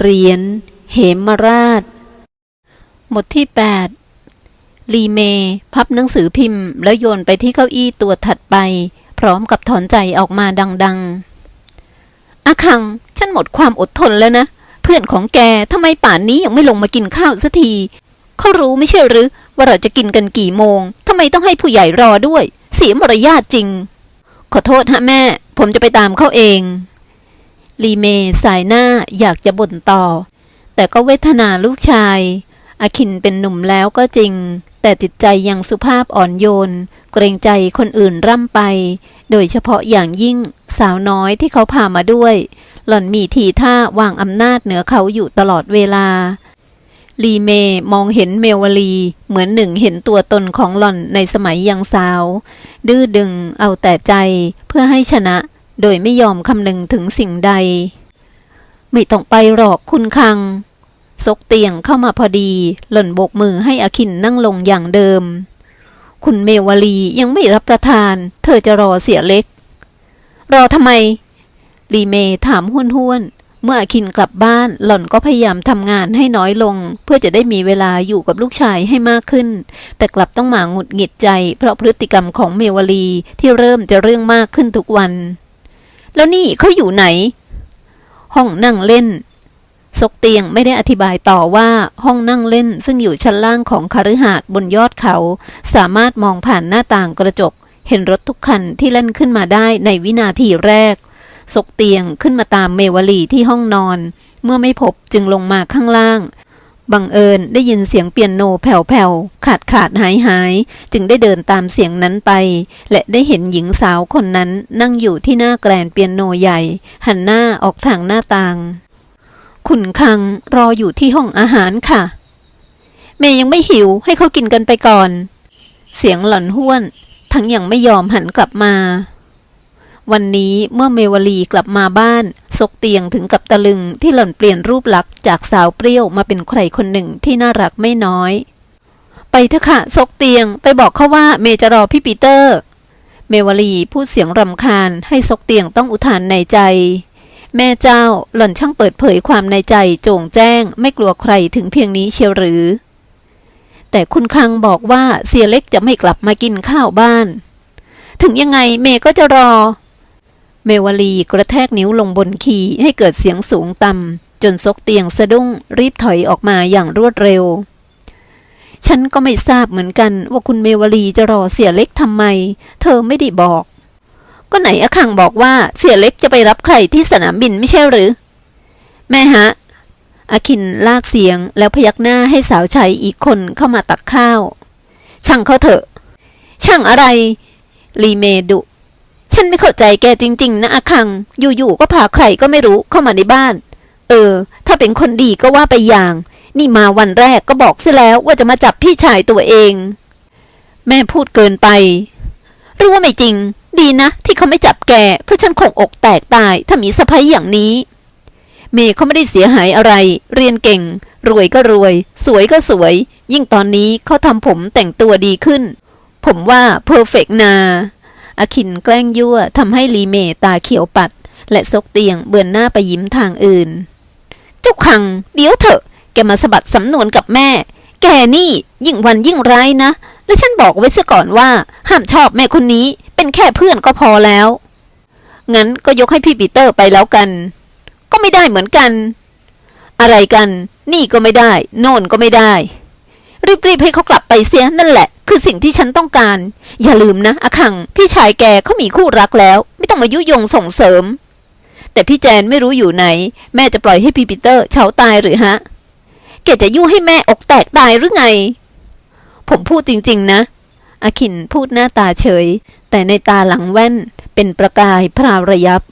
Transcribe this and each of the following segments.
เหรียญเหมราช หมดที่ 8 ลีเม พับหนังสือพิมพ์ แล้วโยนไปที่เก้าอี้ตัวถัดไป พร้อมกับถอนใจออกมาดัง ๆอาคัง ฉันหมดความอดทนแล้วนะ เพื่อนของแกทำไมป่านนี้ยังไม่ลงมากินข้าวสักทีเขารู้ไม่ใช่หรือ ว่าเราจะกินกันกี่โมงทำไมต้องให้ผู้ใหญ่รอด้วย เสียมารยาทจริง ขอโทษฮะแม่ ผมจะไปตามเขาเอง ลีเมสายหน้าอยากจะบ่นต่อ แต่ก็เวทนาลูกชายอาคินเป็นหนุ่มแล้วก็จริง แต่จิตใจยังสุภาพอ่อนโยน เกรงใจคนอื่นร่ำไป โดยเฉพาะอย่างยิ่งสาวน้อยที่เขาพามาด้วย หล่อนมีทีท่าวางอำนาจเหนือเขาอยู่ตลอดเวลา ลีเมมองเห็นเมวลี เหมือนหนึ่งเห็นตัวตนของหล่อนในสมัยยังสาว ดื้อดึงเอาแต่ใจเพื่อให้ชนะ โดยไม่ยอมคำนึงถึงสิ่งใด ไม่ต้องไปหรอกคุณคัง ซกเตียงเข้ามาพอดี หล่นโบกมือให้อาคินนั่งลงอย่างเดิม คุณเมวลียังไม่รับประทาน เธอจะรอเสียเล็ก รอทำไมลีเมถามห้วนห้วนเมื่ออาคินกลับบ้านหล่อนก็พยายามทำงานให้น้อยลง เพื่อจะได้มีเวลาอยู่กับลูกชายให้มากขึ้น แต่กลับต้องหมาหงุดหงิดใจ เพราะพฤติกรรมของเมวลีที่เริ่มจะเรื่องมากขึ้นทุกวัน แล้วนี่เขาอยู่ไหน ห้องนั่งเล่นซกเตียงไม่ได้อธิบายต่อว่าห้องนั่งเล่นซึ่งอยู่ชั้นล่างของคฤหาสน์บนยอดเขา สามารถมองผ่านหน้าต่างกระจก เห็นรถทุกคันที่เล่นขึ้นมาได้ในวินาทีแรกซกเตียงขึ้นมาตามเมวลีที่ห้องนอน เมื่อไม่พบจึงลงมาข้างล่าง บังเอิญได้ยินเสียงเปียโนแผ่วๆ ขาดขาดหายหาย จึงได้เดินตามเสียงนั้นไป และได้เห็นหญิงสาวคนนั้นนั่งอยู่ที่หน้าแกรนเปียโนใหญ่ หันหน้าออกทางหน้าต่าง ขุนคังรออยู่ที่ห้องอาหารค่ะ เมย์ยังไม่หิวให้เขากินกันไปก่อน เสียงหล่อนห้วน ทั้งยังไม่ยอมหันกลับมา วันนี้เมื่อเมวลีกลับมาบ้าน ซกเตียงถึงกับตะลึงที่หล่อนเปลี่ยนรูปลักษณ์จากสาวเปรี้ยวมาเป็นใครคนหนึ่งที่น่ารักไม่น้อย ไปเถอะค่ะซกเตียง ไปบอกเขาว่าเมจะรอพี่ปีเตอร์ เมวลีพูดเสียงรำคาญให้ซกเตียงต้องอุทานในใจ แม่เจ้าหล่อนช่างเปิดเผยความในใจโจ่งแจ้ง ไม่กลัวใครถึงเพียงนี้เชียวหรือ แต่คุณคังบอกว่าเสียเล็กจะไม่กลับมากินข้าวบ้าน ถึงยังไงเมก็จะรอ เมวลีกระแทกนิ้วลงบนคีย์ให้เกิดเสียงสูงต่ำจนซกเตียงสะดุ้งรีบถอยออกมาอย่างรวดเร็ว ฉันก็ไม่ทราบเหมือนกันว่าคุณเมวลีจะรอเสียเล็กทำไม เธอไม่ได้บอก ก็ไหนอาคังบอกว่าเสียเล็กจะไปรับใครที่สนามบินไม่ใช่หรือ แม่ฮะอาคินลากเสียงแล้วพยักหน้าให้สาวใช้อีกคนเข้ามาตักข้าว ช่างเขาเถอะ ช่างอะไร ลีเมดุ ฉันไม่เข้าใจแกจริง ๆ นะอาคัง อยู่ๆก็พาใครก็ไม่รู้เข้ามาในบ้าน เออ ถ้าเป็นคนดีก็ว่าไปอย่าง นี่มาวันแรกก็บอกเสียแล้วว่าจะมาจับพี่ชายตัวเอง แม่พูดเกินไปรือว่าไม่จริง ดีนะ ที่เขาไม่จับแกเพราะฉันคงอกแตกตายถ้ามีสะพ้ยอย่างนี้ เมย์เขาไม่ได้เสียหายอะไร เรียนเก่ง รวยก็รวย สวยก็สวย ยิ่งตอนนี้เขาทำผมแต่งตัวดีขึ้น ผมว่าเพอร์เฟกนา อาคินแกล้งยั่วทำให้ลีเมตาเขียวปัด และซกเตียงเบือนหน้าไปยิ้มทางอื่น เจ้าคัง เดี๋ยวเถอะ แกมาสะบัดสำนวนกับแม่ แกนี่ยิ่งวันยิ่งร้ายนะ และฉันบอกไว้เสียก่อนว่า ห้ามชอบแม่คนนี้ เป็นแค่เพื่อนก็พอแล้ว งั้นก็ยกให้พี่ปีเตอร์ไปแล้วกัน ก็ไม่ได้เหมือนกัน อะไรกัน นี่ก็ไม่ได้ โน่นก็ไม่ได้ รีบๆให้เขากลับไปเสียนั่นแหละ คือสิ่งที่ฉันต้องการ อย่าลืมนะอาคัง พี่ชายแกเขามีคู่รักแล้ว ไม่ต้องมายุยงส่งเสริม แต่พี่แจนไม่รู้อยู่ไหน แม่จะปล่อยให้พี่ปีเตอร์เฉาตายหรือฮะแกจะยุ่ให้แม่อกแตกตายหรือไง ผมพูดจริง ๆ นะอาคินพูดหน้าตาเฉย แต่ในตาหลังแว่นเป็นประกายพราวระยับ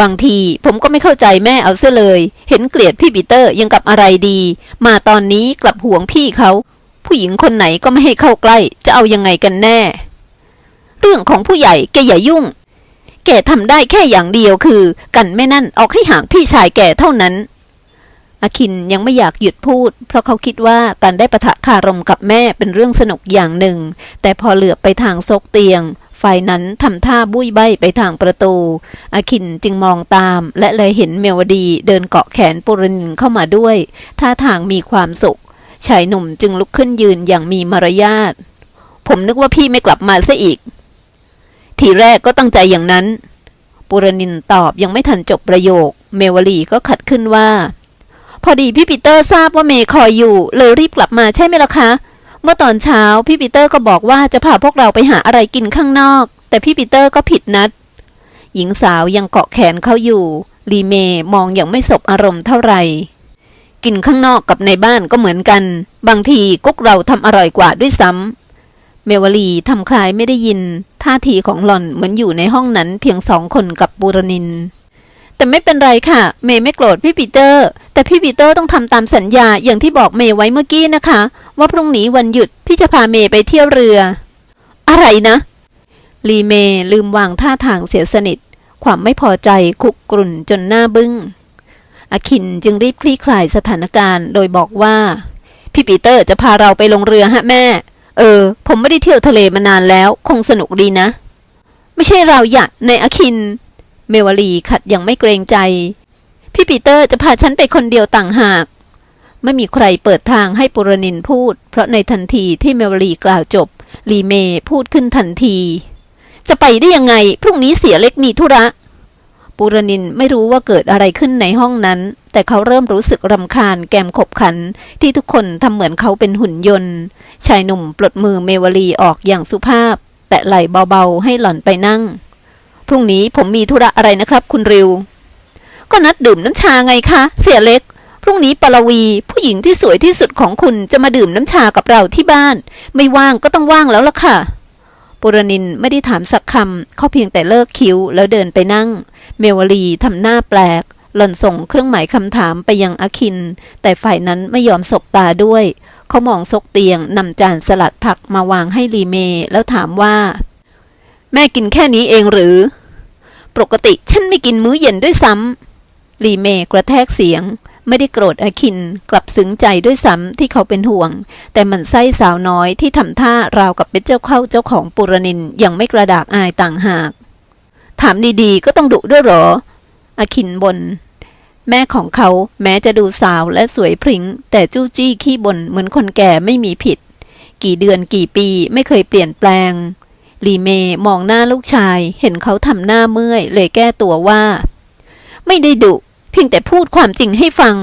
บางทีผมก็ไม่เข้าใจแม่เอาเสียเลย เห็นเกลียดพี่ปีเตอร์ยังกับอะไรดี มาตอนนี้กลับห่วงพี่เขา ผู้หญิงคนไหนก็ไม่ให้เข้าใกล้ จะเอายังไงกันแน่ เรื่องของผู้ใหญ่แกอย่ายุ่ง แกทำได้แค่อย่างเดียวคือ กันแม่นั่นออกให้ห่างพี่ชายแกเท่านั้นอาคินยังไม่อยากหยุดพูด เพราะเขาคิดว่าการได้ประทะคารมกับแม่เป็นเรื่องสนุกอย่างหนึ่ง แต่พอเหลือไปทางซกเตียง ฝ่ายนั้นทำท่าบุ้ยใบไปทางประตู อาคินจึงมองตาม และเลยเห็นเมวดีเดินเกาะแขนปุรนินเข้ามาด้วย ท่าทางมีความสุข ชายหนุ่มจึงลุกขึ้นยืนอย่างมีมารยาท ผมนึกว่าพี่ไม่กลับมาซะอีก ทีแรกก็ตั้งใจอย่างนั้น ปุรนินตอบยังไม่ทันจบประโยค เมวลีก็ขัดขึ้นว่า พอดีพี่ปีเตอร์ทราบว่าเมย์คอยอยู่ เลยรีบกลับมาใช่ไหมล่ะคะ เมื่อตอนเช้าพี่ปีเตอร์ก็บอกว่าจะพาพวกเราไปหาอะไรกินข้างนอก แต่พี่ปีเตอร์ก็ผิดนัด หญิงสาวยังเกาะแขนเขาอยู่ ลีเมย์มองอย่างไม่สบอารมณ์เท่าไหร่ กินข้างนอกกับในบ้านก็เหมือนกัน บางทีกุ๊กเราทำอร่อยกว่าด้วยซ้ำเมวลีทำคลายไม่ได้ยิน ท่าทีของหล่อนเหมือนอยู่ในห้องนั้นเพียงสองคนกับบูรนินแต่ไม่เป็นไรค่ะ เมย์ไม่โกรธพี่ปีเตอร์ แต่พี่ปีเตอร์ต้องทำตามสัญญาอย่างที่บอกเมย์ไว้เมื่อกี้นะคะ ว่าพรุ่งนี้วันหยุดพี่จะพาเมย์ไปเที่ยวเรือ อะไรนะลีเมย์ลืมวางท่าทางเสียสนิท ความไม่พอใจคุกกรุ่นจนหน้าบึง้งอาคินจึงรีบคลี่คลายสถานการณ์โดยบอกว่า พี่ปีเตอร์จะพาเราไปลงเรือฮะแม่ เออ ผมไม่ได้เที่ยวทะเลมานานแล้ว คงสนุกดีนะ ไม่ใช่เราอยากในอาคิน เมวลีขัดอย่างไม่เกรงใจ พี่ปีเตอร์จะพาฉันไปคนเดียวต่างหาก ไม่มีใครเปิดทางให้ปุรนินพูด เพราะในทันทีที่เมวลีกล่าวจบ ลีเมพูดขึ้นทันที จะไปได้ยังไง พรุ่งนี้เสียเล็กมีธุระ ปุรนินไม่รู้ว่าเกิดอะไรขึ้นในห้องนั้น แต่เขาเริ่มรู้สึกรำคาญแกมขบขัน ที่ทุกคนทำเหมือนเขาเป็นหุ่นยนต์ ชายหนุ่มปลดมือเมวลีออกอย่างสุภาพ แต่ไหล่เบาๆให้หล่อนไปนั่ง พรุ่งนี้ผมมีธุระอะไรนะครับ คุณริว ก็นัดดื่มน้ำชาไงคะ เสียเล็ก รุ่งนี้ปลวี ผู้หญิงที่สวยที่สุดของคุณจะมาดื่มน้ำชากับเราที่บ้าน ไม่ว่างก็ต้องว่างแล้วล่ะค่ะปุรนินไม่ได้ถามสักคำเขาเพียงแต่เลิกคิ้วแล้วเดินไปนั่ง เมวลีทำหน้าแปลก หล่อนส่งเครื่องหมายคำถามไปยังอคิน แต่ฝ่ายนั้นไม่ยอมสบตาด้วย เขามองซกเตียงนำจานสลัดผักมาวางให้ลีเม แล้วถามว่า แม่กินแค่นี้เองหรือ ปกติฉันไม่กินมื้อเย็นด้วยซ้ำลีเมกระแทกเสียง ไม่ได้โกรธอาคินกลับซึ้งใจด้วยซ้ำที่เขาเป็นห่วง แต่มันไส้สาวน้อยที่ทำท่าราวกับเป็นเจ้าเข้าเจ้าของปุรนินยังไม่กระดากอายต่างหาก ถามดีๆ ก็ต้องดุด้วยหรออาคินบน แม่ของเขาแม้จะดูสาวและสวยพริง้ง แต่จู้จี้ขี้บนเหมือนคนแก่ไม่มีผิด กี่เดือนกี่ปีไม่เคยเปลี่ยนแปลงลีเมมองหน้าลูกชาย เห็นเขาทำหน้าเมื่อย เลยแก้ตัวว่า ไม่ได้ดุ พียงแต่พูดความจริงให้ฟัง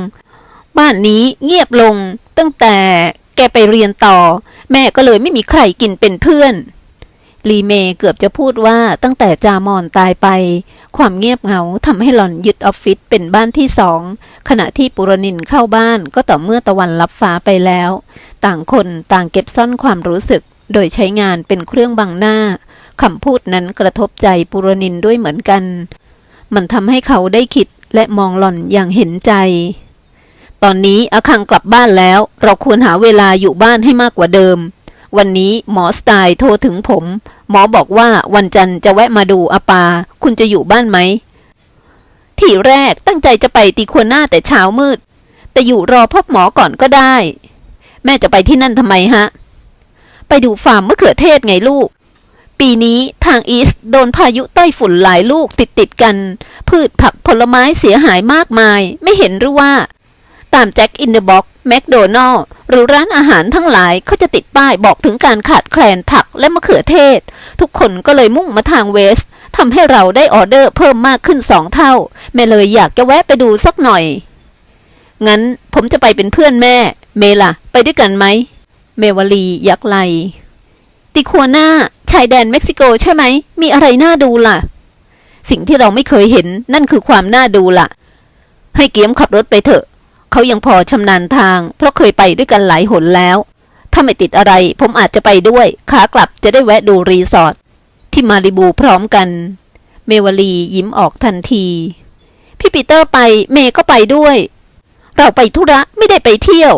บ้านนี้เงียบลง ตั้งแต่แกไปเรียนต่อ แม่ก็เลยไม่มีใครกินเป็นเพื่อน ลีเมเกือบจะพูดว่าตั้งแต่จามอนตายไป ความเงียบเหงาทำให้หล่อนยึดออฟฟิศเป็นบ้านที่สองขณะที่ปุรนินเข้าบ้านก็ต่อเมื่อตะวันรับฟ้าไปแล้ว ต่างคนต่างเก็บซ่อนความรู้สึก โดยใช้งานเป็นเครื่องบังหน้าคำพูดนั้นกระทบใจปุรนินด้วยเหมือนกัน มันทำให้เขาได้คิด และมองหล่อนอย่างเห็นใจ ตอนนี้อาคังกลับบ้านแล้ว เราควรหาเวลาอยู่บ้านให้มากกว่าเดิม วันนี้หมอสไตล์โทรถึงผม หมอบอกว่าวันจันทร์จะแวะมาดูอาปา คุณจะอยู่บ้านไหม ที่แรกตั้งใจจะไปตีควหน้าแต่เช้ามืด แต่อยู่รอพบหมอก่อนก็ได้ แม่จะไปที่นั่นทำไมฮะ ไปดูฟาร์มมะเขือเทศไงลูก ปีนี้ทางอีสต์โดนพายุใต้ฝุ่นหลายลูกติดติดกัน พืชผักผลไม้เสียหายมากมาย ไม่เห็นหรือว่า ตามแจ็คอินเดอะบ็อกแมคโดนัลหรือร้านอาหารทั้งหลายเขาจะติดป้ายบอกถึงการขาดแคลนผักและมะเขือเทศ ทุกคนก็เลยมุ่งมาทางเวสต์ทำให้เราได้ออเดอร์เพิ่มมากขึ้นสองเท่า แม่เลยอยากจะแวะไปดูสักหน่อย งั้นผมจะไปเป็นเพื่อนแม่ เมล่ะ ไปด้วยกันไหม เมวลียักไหลติคัวหน้า ชายแดนเม็กซิโกใช่ไหม มีอะไรน่าดูล่ะ สิ่งที่เราไม่เคยเห็นนั่นคือความน่าดูล่ะ ให้เกียมขับรถไปเถอะ เขายังพอชำนาญทาง เพราะเคยไปด้วยกันหลายหนแล้ว ถ้าไม่ติดอะไรผมอาจจะไปด้วยขากลับจะได้แวะดูรีสอร์ทที่มาริบูพร้อมกัน เมวลียิ้มออกทันที พี่ปีเตอร์ไปเมย์ก็ไปด้วย เราไปธุระไม่ได้ไปเที่ยว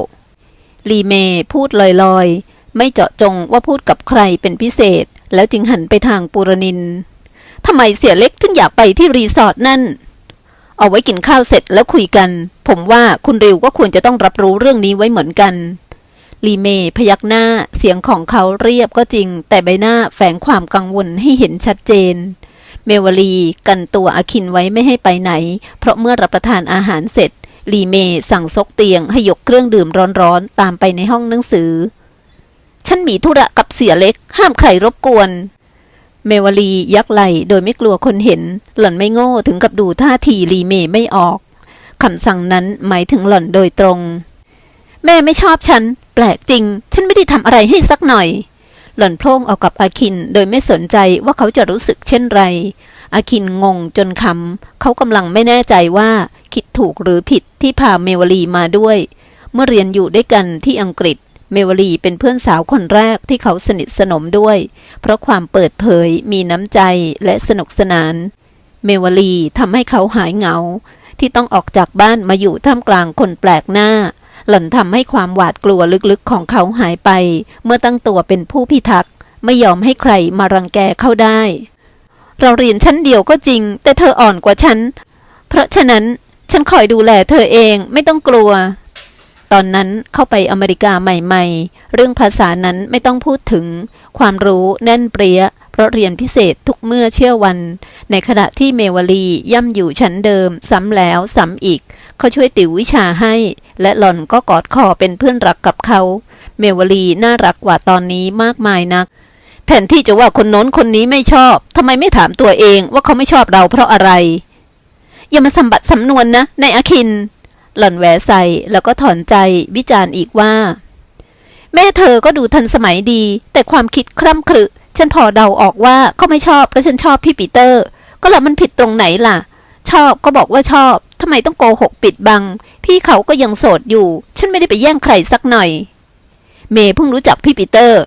ลีเมย์พูดลอยๆ ไม่เจาะจงว่าพูดกับใครเป็นพิเศษ แล้วจึงหันไปทางปุรนินทำไมเสียเล็กถึงอยากไปที่รีสอร์ทนั่น เอาไว้กินข้าวเสร็จแล้วคุยกัน ผมว่าคุณริวก็ควรจะต้องรับรู้เรื่องนี้ไว้เหมือนกัน ลีเมพยักหน้าเสียงของเขาเรียบก็จริง แต่ใบหน้าแฝงความกังวลให้เห็นชัดเจน เมวลีกันตัวอาคินไว้ไม่ให้ไปไหน เพราะเมื่อรับประทานอาหารเสร็จลีเมสั่งซกเตียงให้ยกเครื่องดื่มร้อนๆตามไปในห้องหนังสือ ฉันมีธุระกับเสียเล็ก ห้ามใครรบกวน เมวลียักไหลโดยไม่กลัวคนเห็น หล่อนไม่โง่ถึงกับดูท่าทีลีเมไม่ออกคำสั่งนั้นหมายถึงหล่อนโดยตรง แม่ไม่ชอบฉัน แปลกจริง ฉันไม่ได้ทำอะไรให้สักหน่อย หล่อนโพล่งเอากับอาคินโดยไม่สนใจว่าเขาจะรู้สึกเช่นไร อาคินงงจนคำเขากำลังไม่แน่ใจว่า คิดถูกหรือผิดที่พาเมวลีมาด้วย เมื่อเรียนอยู่ด้วยกันที่อังกฤษ เมวลีเป็นเพื่อนสาวคนแรกที่เขาสนิทสนมด้วย เพราะความเปิดเผยมีน้ำใจและสนุกสนาน เมวลีทำให้เขาหายเหงา ที่ต้องออกจากบ้านมาอยู่ท่ามกลางคนแปลกหน้า หล่อนทำให้ความหวาดกลัวลึกๆของเขาหายไป เมื่อตั้งตัวเป็นผู้พิทักษ์ไม่ยอมให้ใครมารังแกเข้าได้ เราเรียนชั้นเดียวก็จริง แต่เธออ่อนกว่าฉัน เพราะฉะนั้นฉันคอยดูแลเธอเองไม่ต้องกลัว ตอนนั้นเข้าไปอเมริกาใหม่ๆ เรื่องภาษานั้นไม่ต้องพูดถึง ความรู้แน่นเปรี้ย เพราะเรียนพิเศษทุกเมื่อเชื่อวัน ในขณะที่เมวลีย่ำอยู่ชั้นเดิม ซ้ำแล้วซ้ำอีก เขาช่วยติววิชาให้ และหล่อนก็กอดคอเป็นเพื่อนรักกับเขา เมวลีน่ารักกว่าตอนนี้มากมายนัก แทนที่จะว่าคนโน้นคนนี้ไม่ชอบทำไมไม่ถามตัวเองว่าเขาไม่ชอบเราเพราะอะไร อย่ามาสัมบัติสำนวนนะในอาคิน หล่อนแหวใส่แล้วก็ถอนใจวิจารณ์อีกว่า แม่เธอก็ดูทันสมัยดี แต่ความคิดคร่ำครึฉันพอเดาออกว่าเขาไม่ชอบและฉันชอบพี่ปีเตอร์ ก็แล้วมันผิดตรงไหนล่ะ ชอบก็บอกว่าชอบทำไมต้องโกหกปิดบัง พี่เขาก็ยังโสดอยู่ ฉันไม่ได้ไปแย่งใครสักหน่อย เมย์เพิ่งรู้จักพี่ปีเตอร์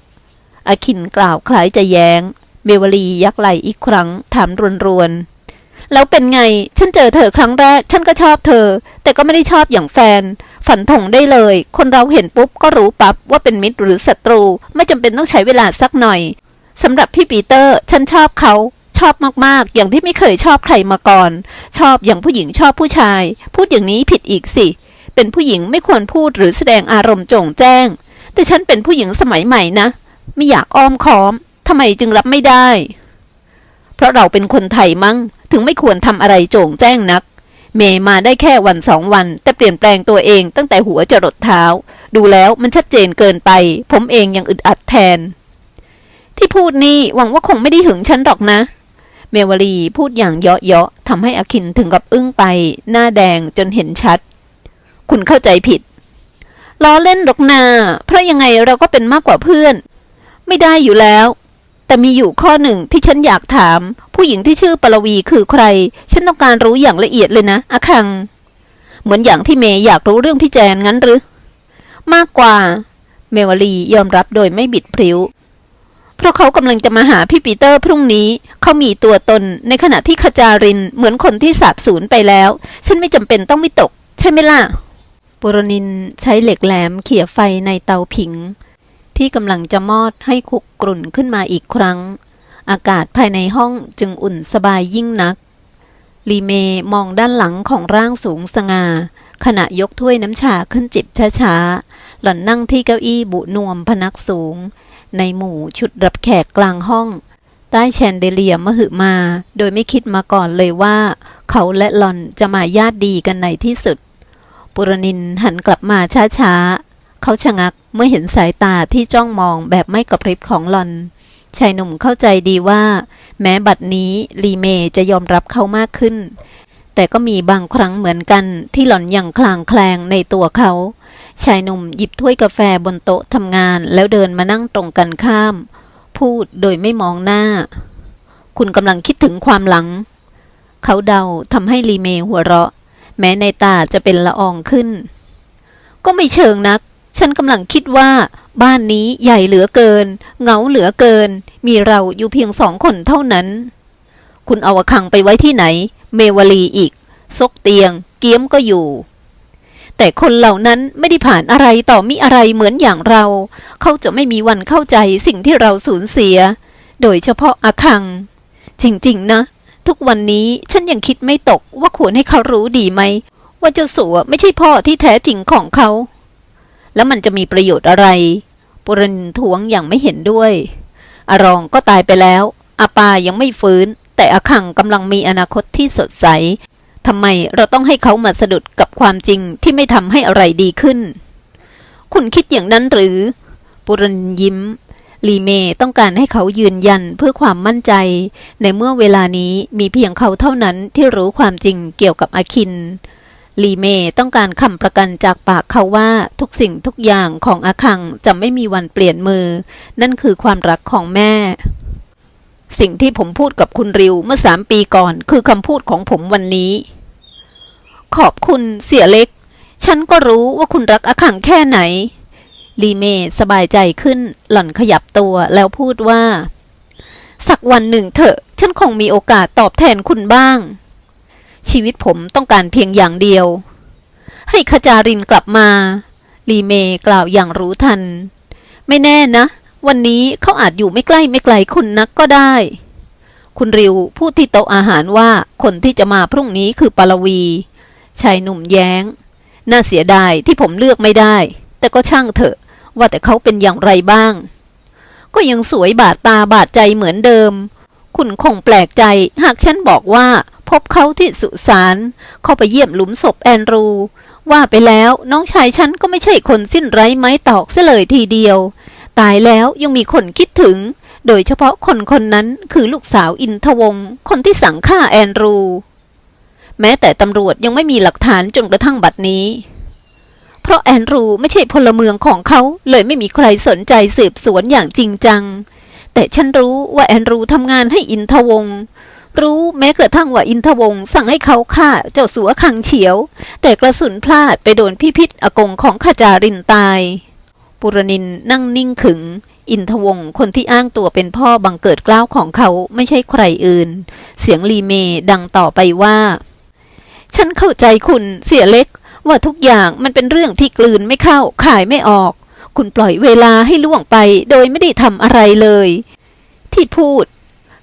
อาคินกล่าวคล้ายจะแยง้ง เมวลียักไหลอีกครั้งถามรวนๆ แล้วเป็นไง ฉันเจอเธอครั้งแรก ฉันก็ชอบเธอ แต่ก็ไม่ได้ชอบอย่างแฟน ฝันถงได้เลย คนเราเห็นปุ๊บก็รู้ปั๊บว่าเป็นมิตรหรือศัตรู ไม่จำเป็นต้องใช้เวลาสักหน่อยสำหรับพี่ปีเตอร์ ฉันชอบเขาชอบมากๆ อย่างที่ไม่เคยชอบใครมาก่อน ชอบอย่างผู้หญิงชอบผู้ชาย พูดอย่างนี้ผิดอีกสิ เป็นผู้หญิงไม่ควรพูดหรือแสดงอารมณ์โจ่งแจ้ง แต่ฉันเป็นผู้หญิงสมัยใหม่นะ ไม่อยากอ้อมค้อมทำไมจึงรับไม่ได้ เพราะเราเป็นคนไทยมั้ง ถึงไม่ควรทำอะไรโจ่งแจ้งนัก เมย์มาได้แค่วันสองวัน แต่เปลี่ยนแปลงตัวเองตั้งแต่หัวจรดเท้า ดูแล้วมันชัดเจนเกินไป ผมเองยังอึดอัดแทน ที่พูดนี่หวังว่าคงไม่ได้หึงฉันหรอกนะ เมวลีพูดอย่างเยาะเยาะทำให้อคินถึงกับอึ้งไป หน้าแดงจนเห็นชัด คุณเข้าใจผิดล้อเล่นหรอกนาเพราะยังไงเราก็เป็นมากกว่าเพื่อน ไม่ได้อยู่แล้ว แต่มีอยู่ข้อหนึ่งที่ฉันอยากถาม ผู้หญิงที่ชื่อปรวีคือใคร ฉันต้องการรู้อย่างละเอียดเลยนะอาคัง เหมือนอย่างที่เมย์อยากรู้เรื่องพี่แจนงั้นหรือ มากกว่า เมวลียอมรับโดยไม่บิดพริ้ว เพราะเขากำลังจะมาหาพี่ปีเตอร์พรุ่งนี้ เขามีตัวตนในขณะที่ขจารินเหมือนคนที่สาบสูญไปแล้ว ฉันไม่จำเป็นต้องวิตก ใช่ไหมล่ะปุรนินใช้เหล็กแหลมเขี่ยไฟในเตาผิง ที่กำลังจะมอดให้คุกกรุ่นขึ้นมาอีกครั้ง อากาศภายในห้องจึงอุ่นสบายยิ่งนัก ลีเมมองด้านหลังของร่างสูงสง่าขณะยกถ้วยน้ำชาขึ้นจิบช้าๆ หล่อนนั่งที่เก้าอี้บุนวมพนักสูง ในหมู่ชุดรับแขกกลางห้อง ใต้แชนเดเลียมหึมา โดยไม่คิดมาก่อนเลยว่า เขาและหล่อนจะมาญาติดีกันในที่สุด ปุรนินหันกลับมาช้าๆ เขาชะงัก มื่อเห็นสายตาที่จ้องมองแบบไม่กระพริบของหลอน ชายหนุ่มเข้าใจดีว่า แม้บัดนี้ลีเมจะยอมรับเขามากขึ้น แต่ก็มีบางครั้งเหมือนกันที่หล่อนยังคลางแคลงในตัวเขา ชายหนุ่มหยิบถ้วยกาแฟบนโต๊ะทำงาน แล้วเดินมานั่งตรงกันข้าม พูดโดยไม่มองหน้า คุณกำลังคิดถึงความหลัง เขาเดาทำให้ลีเมหัวเราะ แม้ในตาจะเป็นละอองขึ้น ก็ไม่เชิงนัก ฉันกำลังคิดว่า บ้านนี้ใหญ่เหลือเกิน เงาเหลือเกิน มีเราอยู่เพียงสองคนเท่านั้น คุณเอาอาคังไปไว้ที่ไหน เมวลีอีก ซกเตียง เกี้ยมก็อยู่ แต่คนเหล่านั้นไม่ได้ผ่านอะไรต่อมิอะไรเหมือนอย่างเรา เขาจะไม่มีวันเข้าใจสิ่งที่เราสูญเสีย โดยเฉพาะอาคัง จริง ๆ นะ ทุกวันนี้ฉันยังคิดไม่ตกว่าควรให้เขารู้ดีไหม ว่าเจ้าสัวไม่ใช่พ่อที่แท้จริงของเขา แล้วมันจะมีประโยชน์อะไร ปุรนินทวงอย่างไม่เห็นด้วย อารองก็ตายไปแล้วอาปายังไม่ฟื้น แต่อาคังกำลังมีอนาคตที่สดใสทำไมเราต้องให้เขามาสะดุดกับความจริงที่ไม่ทำให้อะไรดีขึ้น คุณคิดอย่างนั้นหรือ ปุรนินยิ้มลีเมต้องการให้เขายืนยันเพื่อความมั่นใจ ในเมื่อเวลานี้มีเพียงเขาเท่านั้นที่รู้ความจริงเกี่ยวกับอาคิน ลีเมต้องการคำประกันจากปากเขาว่าทุกสิ่งทุกอย่างของอาคังจะไม่มีวันเปลี่ยนมือ นั่นคือความรักของแม่ สิ่งที่ผมพูดกับคุณริวเมื่อสามปีก่อน คือคำพูดของผมวันนี้ ขอบคุณเสียเล็ก ฉันก็รู้ว่าคุณรักอาคังแค่ไหน ลีเมสบายใจขึ้นหล่อนขยับตัวแล้วพูดว่า สักวันหนึ่งเถอะ ฉันคงมีโอกาสตอบแทนคุณบ้าง ชีวิตผมต้องการเพียงอย่างเดียว ให้ขจารินกลับมา ลีเมกล่าวอย่างรู้ทัน ไม่แน่นะ วันนี้เขาอาจอยู่ไม่ใกล้ไม่ไกลคุณนักก็ได้ คุณริวพูดที่โต๊ะอาหารว่าคนที่จะมาพรุ่งนี้คือปารวี ชายหนุ่มแย้ง น่าเสียดายที่ผมเลือกไม่ได้ แต่ก็ช่างเถอะ ว่าแต่เขาเป็นอย่างไรบ้าง ก็ยังสวยบาดตาบาดใจเหมือนเดิม คุณคงแปลกใจหากฉันบอกว่าพบเขาที่สุสานเข้าไปเยี่ยมหลุมศพแอนรู ว่าไปแล้วน้องชายฉันก็ไม่ใช่คนสิ้นไร้ไม้ตอกเสเลยทีเดียว ตายแล้วยังมีคนคิดถึง โดยเฉพาะคนคนนั้นคือลูกสาวอินทวงศ์คนที่สั่งฆ่าแอนรู แม้แต่ตำรวจยังไม่มีหลักฐานจนกระทั่งบัดนี้ เพราะแอนรูไม่ใช่พลเมืองของเขาเลยไม่มีใครสนใจสืบสวนอย่างจริงจัง แต่ฉันรู้ว่าแอนรูทำงานให้อินทวงศ์รู้แม้กระทั่งว่าอินทวงศ์สั่งให้เขาฆ่าเจ้าสัวคังเฉียว แต่กระสุนพลาดไปโดนพิพิธอากงของขจารินตาย ปุรนินนั่งนิ่งขึง อินทวงศ์คนที่อ้างตัวเป็นพ่อบังเกิดกล้าวของเขาไม่ใช่ใครอื่น เสียงลีเมดังต่อไปว่า ฉันเข้าใจคุณเสียเล็กว่าทุกอย่างมันเป็นเรื่องที่กลืนไม่เข้าขายไม่ออก คุณปล่อยเวลาให้ล่วงไปโดยไม่ได้ทำอะไรเลย ที่พูด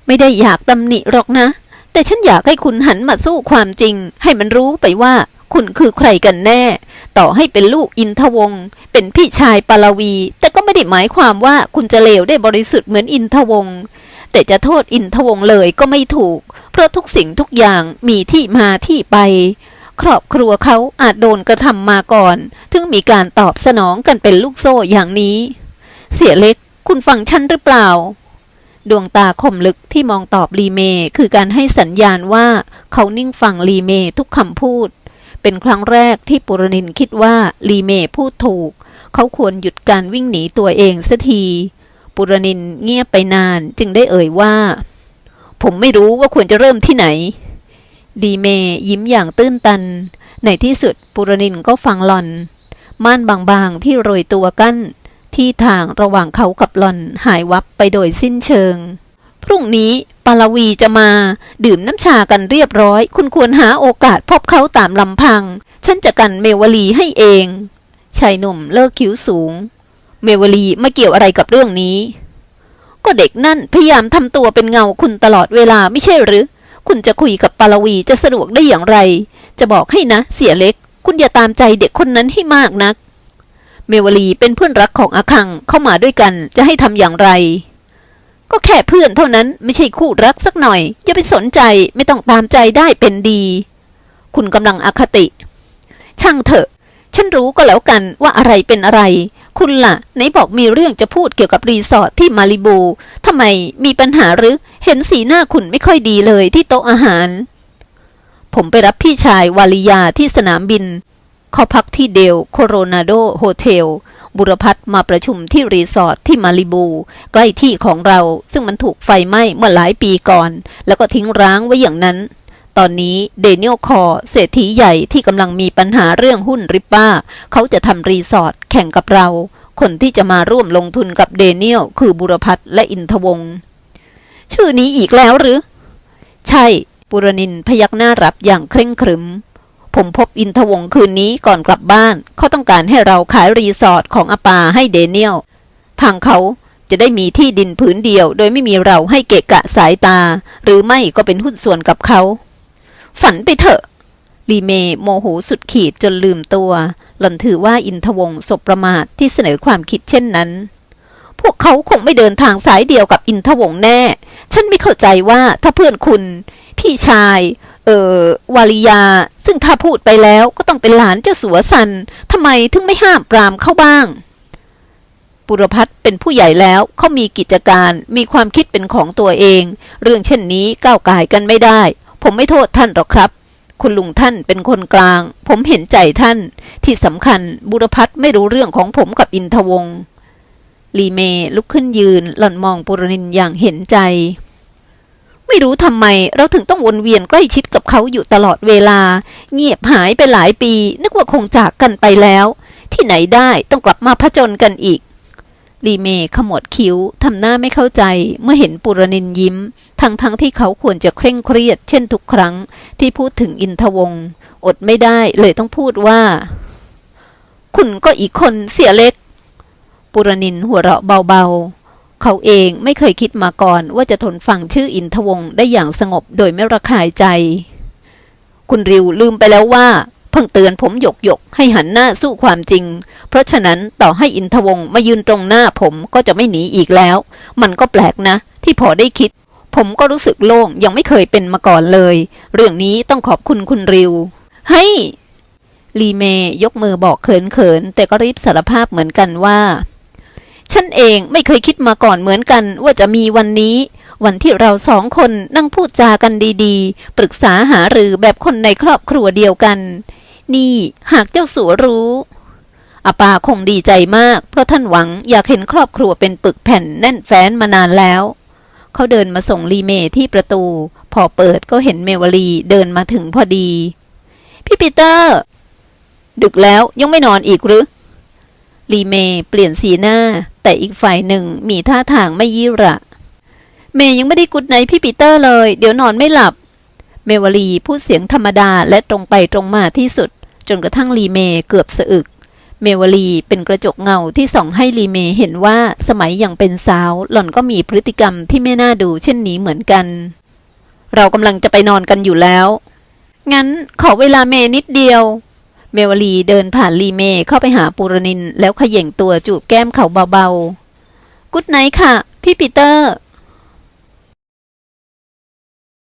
ไม่ได้อยากตำหนิหรอกนะ แต่ฉันอยากให้คุณหันมาสู้ความจริง ให้มันรู้ไปว่า คุณคือใครกันแน่ ต่อให้เป็นลูกอินทวงศ์เป็นพี่ชายปาลวี แต่ก็ไม่ได้หมายความว่าคุณจะเลวได้บริสุทธิ์เหมือนอินทวงศ์แต่จะโทษอินทวงศ์เลยก็ไม่ถูก เพราะทุกสิ่งทุกอย่างมีที่มาที่ไป ครอบครัวเขาอาจโดนกระทำมาก่อน ถึงมีการตอบสนองกันเป็นลูกโซ่อย่างนี้ เสียเล็ก คุณฟังฉันหรือเปล่า ดวงตาคมลึกที่มองตอบลีเมคือการให้สัญญาณว่าเขานิ่งฟังลีเมทุกคำพูด เป็นครั้งแรกที่ปุรนินคิดว่าลีเมพูดถูก เขาควรหยุดการวิ่งหนีตัวเองสัทีปุรนินเงียบไปนานจึงได้เอ่ยว่า ผมไม่รู้ว่าควรจะเริ่มที่ไหน ดีเมยิ้มอย่างตื้นตัน ในที่สุดปุรนินก็ฟังหลอน ม่านบางๆที่โรยตัวกั้น ที่ทางระหว่างเขากับหลอนหายวับไปโดยสิ้นเชิง พรุ่งนี้ปาลวีจะมา ดื่มน้ำชากันเรียบร้อย คุณควรหาโอกาสพบเขาตามลำพัง ฉันจะกันเมวลีให้เอง ชายหนุ่มเลิกคิ้วสูง เมวลีไม่เกี่ยวอะไรกับเรื่องนี้ ก็เด็กนั่นพยายามทำตัวเป็นเงาคุณตลอดเวลาไม่ใช่หรือ คุณจะคุยกับปาลวีจะสะดวกได้อย่างไร จะบอกให้นะ เสียเล็ก คุณอย่าตามใจเด็กคนนั้นให้มากนัก เมวลีเป็นเพื่อนรักของอาคังเข้ามาด้วยกันจะให้ทำอย่างไร ก็แค่เพื่อนเท่านั้นไม่ใช่คู่รักสักหน่อย อย่าไปสนใจไม่ต้องตามใจได้เป็นดี คุณกำลังอคติ ช่างเถอะ ฉันรู้ก็แล้วกันว่าอะไรเป็นอะไร คุณล่ะไหนบอกมีเรื่องจะพูดเกี่ยวกับรีสอร์ทที่มาริบูทำไมมีปัญหาหรือ เห็นสีหน้าคุณไม่ค่อยดีเลยที่โต๊ะอาหาร ผมไปรับพี่ชายวาลิยาที่สนามบิน เขาพักที่เดลโคโรนาโดโฮเทล บุรพัฒน์มาประชุมที่รีสอร์ทที่มาริบู ใกล้ที่ของเราซึ่งมันถูกไฟไหม้เมื่อหลายปีก่อน แล้วก็ทิ้งร้างไว้อย่างนั้น ตอนนี้เดนิเอลคอร์เศรษฐีใหญ่ที่กำลังมีปัญหาเรื่องหุ้นริปป้า เขาจะทำรีสอร์ทแข่งกับเรา คนที่จะมาร่วมลงทุนกับเดนิเอลคือบุรพัฒน์และอินทวงศ์ชื่อนี้อีกแล้วหรือ ใช่ปุรนินพยักหน้ารับอย่างเคร่งครึม ผมพบอินทวงศ์คืนนี้ก่อนกลับบ้าน เขาต้องการให้เราขายรีสอร์ทของอาปาให้เดเนียลทางเขาจะได้มีที่ดินผืนเดียว โดยไม่มีเราให้เกะกะสายตา หรือไม่ก็เป็นหุ้นส่วนกับเขา ฝันไปเถอะ ลีเมโมโหสุดขีดจนลืมตัว หล่อนถือว่าอินทวงศ์สบประมาทที่เสนอความคิดเช่นนั้น พวกเขาคงไม่เดินทางสายเดียวกับอินทวงแน่ ฉันไม่เข้าใจว่าถ้าเพื่อนคุณ พี่ชาย เอ่อ วาริยา ซึ่งถ้าพูดไปแล้วก็ต้องเป็นหลานเจ้าสัวสันทำไมถึงไม่ห้ามปรามเขาบ้างปุรพัฒน์เป็นผู้ใหญ่แล้วเขามีกิจการมีความคิดเป็นของตัวเอง เรื่องเช่นนี้ก้าวไก่ายกันไม่ได้ ผมไม่โทษท่านหรอกครับ คุณลุงท่านเป็นคนกลาง ผมเห็นใจท่าน ที่สำคัญบุรพัฒน์ไม่รู้เรื่องของผมกับอินทวงศ์ลีเมลุกขึ้นยืนหล่อนมองปุรนินอย่างเห็นใจ ไม่รู้ทำไมเราถึงต้องวนเวียนใกล้ชิดกับเขาอยู่ตลอดเวลา เงียบหายไปหลายปี นึกว่าคงจากกันไปแล้ว ที่ไหนได้ต้องกลับมาผจญกันอีก ลีเมขมวดคิ้ว ทำหน้าไม่เข้าใจเมื่อเห็นปุรนินยิ้ม ทั้งทั้งที่เขาควรจะเคร่งเครียด เช่นทุกครั้งที่พูดถึงอินทวงอดไม่ได้เลยต้องพูดว่า คุณก็อีกคนเสียเล็ก ปุรนินหัวเราะเบาๆ เขาเองไม่เคยคิดมาก่อนว่าจะทนฟังชื่ออินทวงได้อย่างสงบโดยไม่ระคายใจ คุณริวลืมไปแล้วว่า พิ่งเตือนผมหยกหยกให้หันหน้าสู้ความจริง เพราะฉะนั้นต่อให้อินทวงมายืนตรงหน้าผมก็จะไม่หนีอีกแล้ว มันก็แปลกนะ ที่พอได้คิด ผมก็รู้สึกโล่งยังไม่เคยเป็นมาก่อนเลย เรื่องนี้ต้องขอบคุณคุณริว ให้ ลีเมยกมือบอกเขินๆแต่ก็รีบสารภาพเหมือนกันว่า ฉันเองไม่เคยคิดมาก่อนเหมือนกันว่าจะมีวันนี้วันที่เราสองคนนั่งพูดจากันดีๆ ปรึกษาหารือแบบคนในครอบครัวเดียวกัน นี่หากเจ้าสัวรู้อาปาคงดีใจมาก เพราะท่านหวังอยากเห็นครอบครัวเป็นปึกแผ่นแน่นแฟ้นมานานแล้ว เขาเดินมาส่งลีเมที่ประตู พอเปิดก็เห็นเมวลีเดินมาถึงพอดี พี่ปีเตอร์ ดึกแล้วยังไม่นอนอีกหรือลีเมเปลี่ยนสีหน้า แต่อีกฝ่ายหนึ่งมีท่าทางไม่ยี่ระ เมยยังไม่ได้กุดไนพี่ปีเตอร์เลย เดี๋ยวนอนไม่หลับ เมวลีพูดเสียงธรรมดาและตรงไปตรงมาที่สุด จนกระทั่งลีเมเกือบสะอึก เมวลีเป็นกระจกเงาที่ส่องให้ลีเมเห็นว่าสมัยยังเป็นสาว หล่อนก็มีพฤติกรรมที่ไม่น่าดูเช่นนี้เหมือนกัน เรากำลังจะไปนอนกันอยู่แล้ว งั้นขอเวลาเมนิดเดียว เมวลีเดินผ่านลีเมเข้าไปหาปูรนิน แล้วเขย่งตัวจูบแก้มเขาเบาๆ กุดไนท์ค่ะ พี่ปีเตอร์